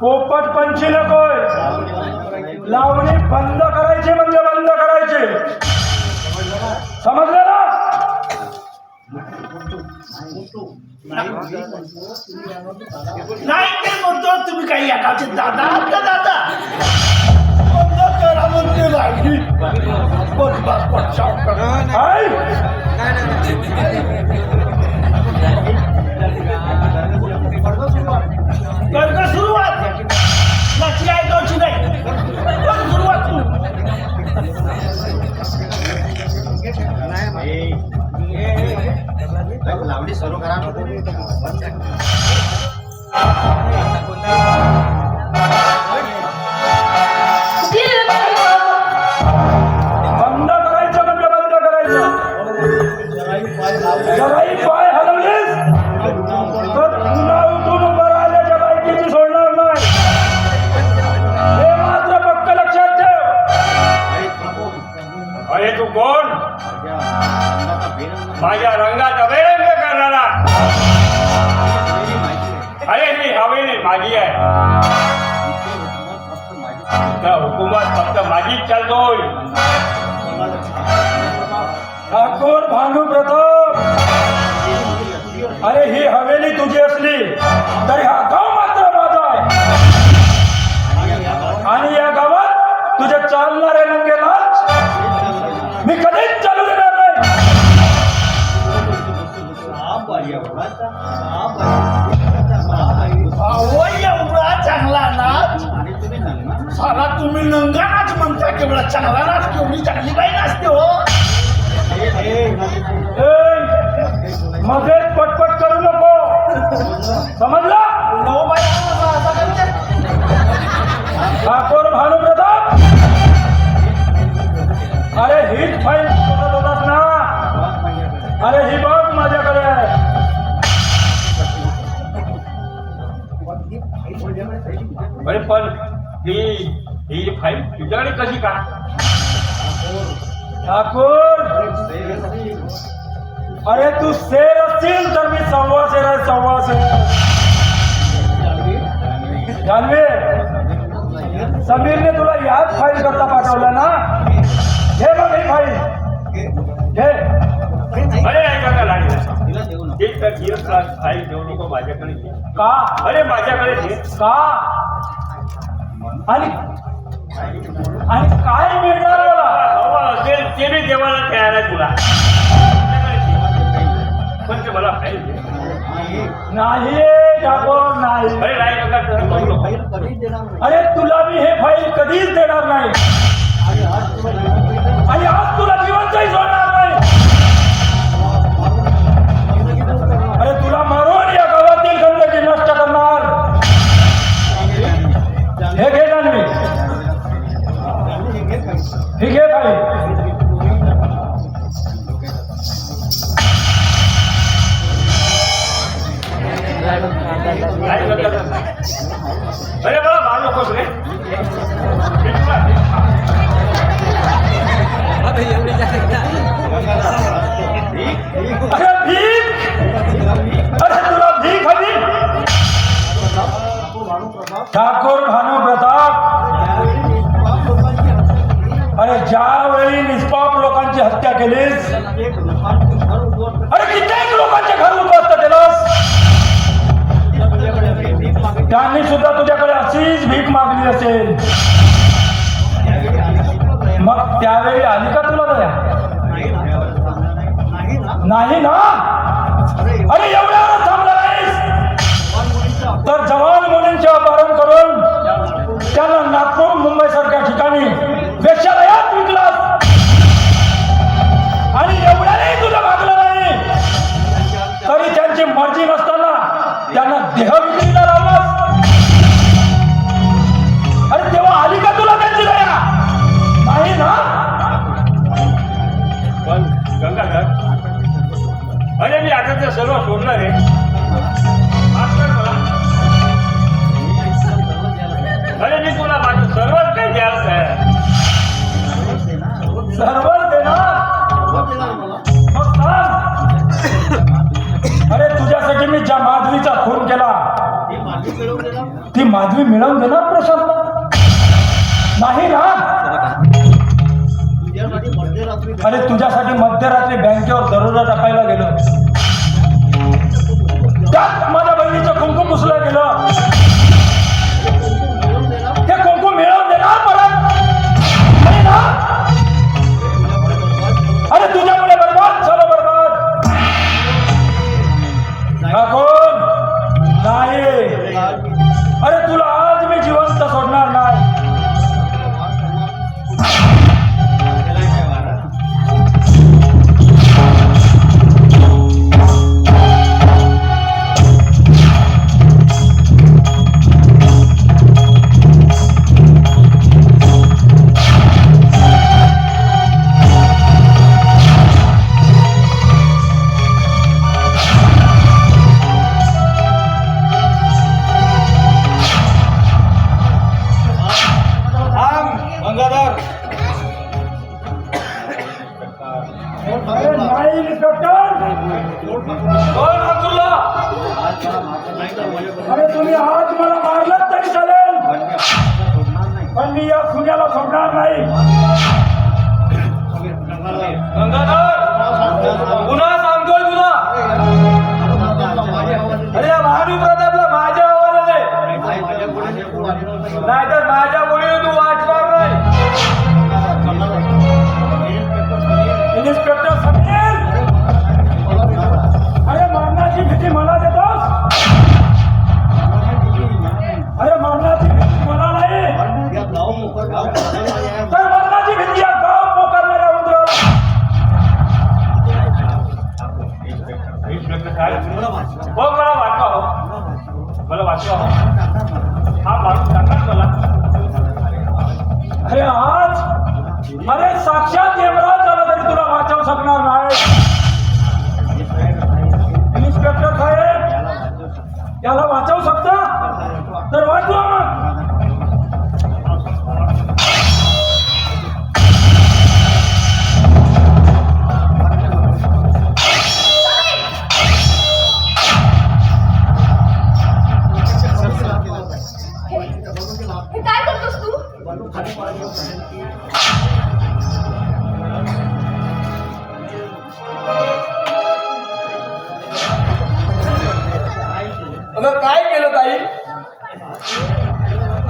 पोपट पंची नकोय. लावणी बंद करायची म्हणजे बंद करायची. समजलं ना? नाही ते म्हणतो तुम्ही काही या गावचे दादा का दादा. बंद करा म्हणते लागली बस बस बस शाप चल माझीच चालतोय ठाकूर भानू प्रताप. अरे ही हवेली तुझी असली तरी हा गाव चांगला नाच केवढी चांगली बाई नाचते हो. मध्येच पटपट करू नको. समजला? हो बाई. ठाकूर भानू प्रताप अरे हीच फाईल शोधत होतास ना. अरे ही बघ माझ्याकडे. आहे अरे पण ही ही फाईल तुझ्याकडे कशी का? ठाकूर। अरे तू शेर असतील तर मी सव्वा शेर आहे सव्वा शेर जानवे समीरने तुला याच फाईल करता पाठवलं ना? घे बघ ही फाईल. घे. अरे ऐका का लागली एक फाईल देऊ नको माझ्याकडे. का? अरे माझ्याकडे का? आणि आणि काय मिळणार मला? हवा असेल ते मी देवाला तयार आहे तुला. पण ते मला फाईल दे नाही ठाकूर नाही. अरे नाही. अरे तुला मी हे फाईल कधीच देणार नाही. आणि आज तुला जिवंतही सोडणार अरे ज्यावेळी निष्पाप लोकांची हत्या केलीस अरे कित्येक लोकांचे घर उद्ध्वस्त केलंस. त्यांनी सुद्धा तुझ्याकडे अशीच भीक मागली असेल. मग त्यावेळी आली का तुला दया? नाही ना? अरे एवढ्यावर थांबला नाहीस. तर जवान मुलींचे अपहरण करून त्यांना नागपूर मुंबई सारख्या ठिकाणी वेश्यालयात विकला माधवीचा खून केला. ती माधवी मिळवून देणार प्रशांतला नाही ना. तुझ्यासाठी मध्यरात्री अरे तुझ्यासाठी मध्यरात्री बँकेवर दरोडा टाकायला गेलो. त्यात माझ्या बहिणीचं कुंकू पुसलं गेलं. इन्स्पेक्टर कोण हा तुला अरे तुम्ही आज मला मारलं तरी चालेल पण मी या सुन्याला सोडणार नाही गंगाधर याला वाचवू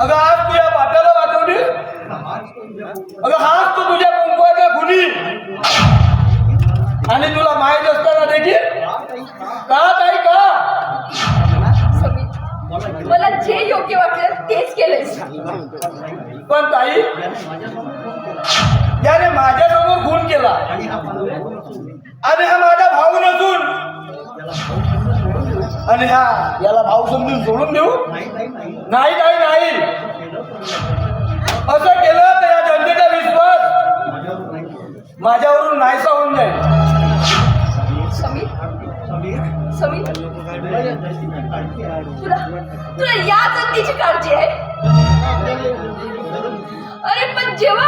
अगं आज तू या बाप्याला वाचवली अगं हाच तू तुझ्या कुंकवाच्या गुन्ही. आणि तुला माहीत असताना देखील? का ताई का? मला जे योग्य वाटलं तेच केलंयस पण ताई याने माझ्यासमोर खून केला. आणि हा माझा भाऊ नसून आणि हा याला भाऊ समजून सोडून देऊ? नाही नाही नाही. असं केलं तर या जनतेचा विश्वास माझ्यावरून नाहीसा होऊन जाईल. तुला तुला या जनतेची काळजी आहे? अरे पण जेव्हा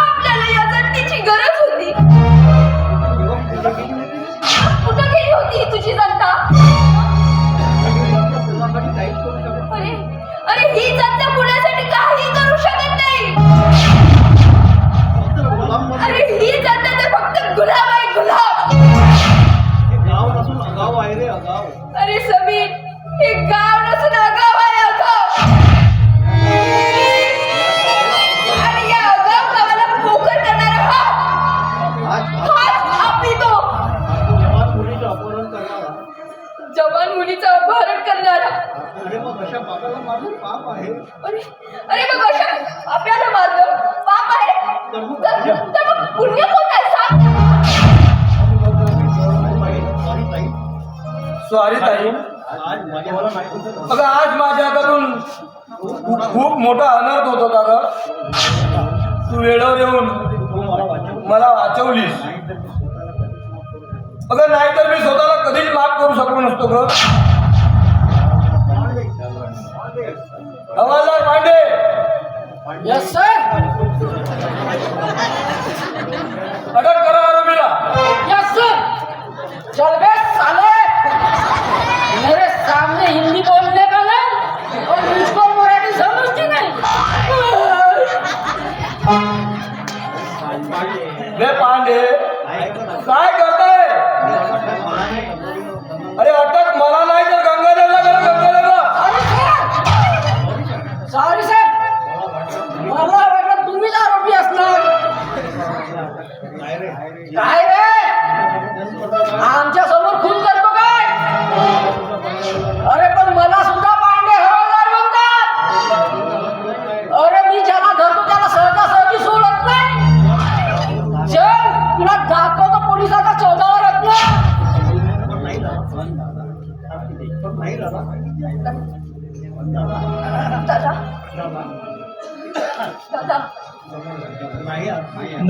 गुलाब आहे गुलाब अरे समीर हे गाव सॉरी ताई अगं आज माझ्याकडून खूप मोठा अनर्थ होतो दादा. तू वेळेवर येऊन मला वाचवलीस. नाही नाहीतर मी स्वतःला कधीच माफ करू शकलो नसतो ग. हवालदार पांडे! यस सर अटक करा आरोपीला. यस सर जलबे सामने हिंदी बोलने का ना? और मुझको मराठी समझती नहीं। रे पांडे। काय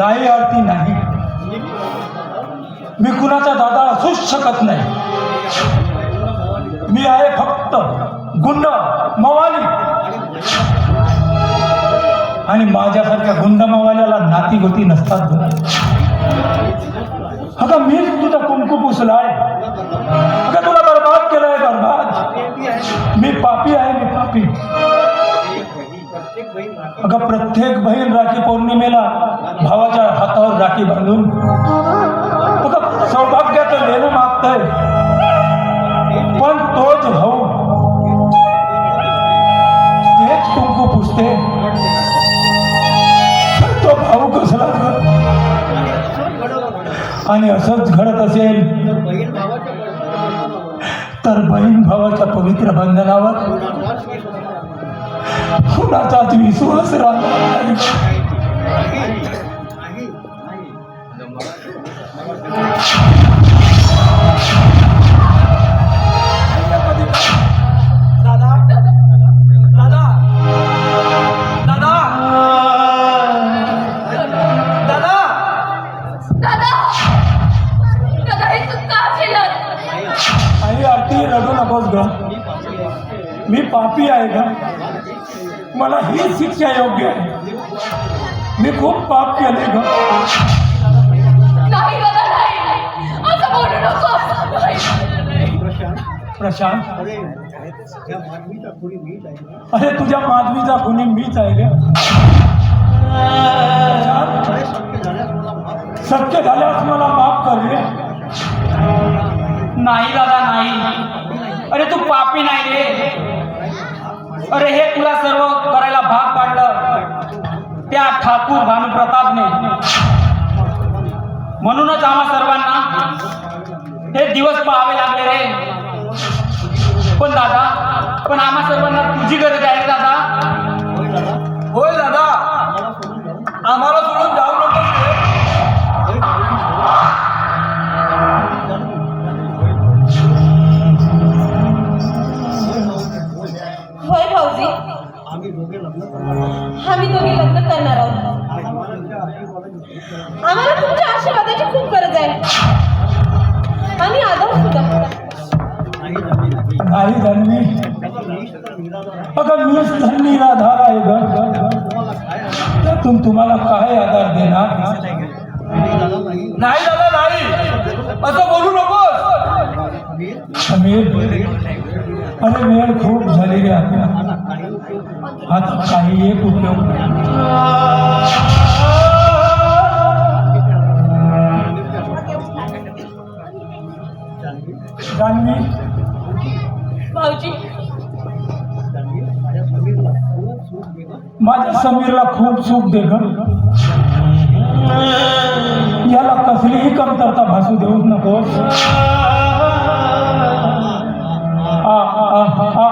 नाही आरती नाही. मी कुणाचा दादा असूच शकत नाही. मी आहे फक्त गुंड मवाली. आणि माझ्यासारख्या गुंड मवाल्याला नाती गोती नसतात. आता अगं मीच तुझा कुंकू पुसलाय. तुला बर्बाद केलाय बर्बाद. मी पापी आहे. अगं प्रत्येक बहीण राखी पौर्णिमेला भावाच्या हातावर राखी बांधून. अगं सौभाग्याचं लेणं मागतय. पण तोच भाऊ तेच कुंकू पुसते. तो भाऊ कसला आणि असंच घडत असेल तर बहीण भावाच्या पवित्र बंधनावर कुणाचाच विश्वास राहणार नाही. दादा मला ही शिक्षा योग्य आहे. मी खूप पाप केले ग. नाही दादा नाही. असं बोलू नको नाही, नाही, नाही. प्रशांत. अरे त्या मानवीचा कोणी मीच आहे ना. अरे तुझ्या माधवीचा खुनी मीच आहे अरे शक्य झाल्यास मला माफ कर. शक्य झाल्यास मला माफ कर रे. नाही दादा नाही. अरे तू पापी नाही रे. अरे हे तुला सर्व करायला भाग पाडलं. त्या ठाकूर भानुप्रतापने. म्हणूनच आम्हा सर्वांना हे दिवस पाहावे लागले रे. पण दादा पण आम्हा सर्वांना तुझी गरज आहे. काही नाही. मीच तर निराधार आहे. अगं मीच तर निराधार आहे ग तुम्हाला त्यातून तुम्हाला काय आधार देणार नाही दादा नाही असं बोलू नको समीर अरे वेळ खूप झालेली आहे आता काही एक उपयोग नाही. भाऊजी? माझ्या समीरला खूप सुख दे याला कसलीही कमतरता भासू देऊच नकोस. आ आ आ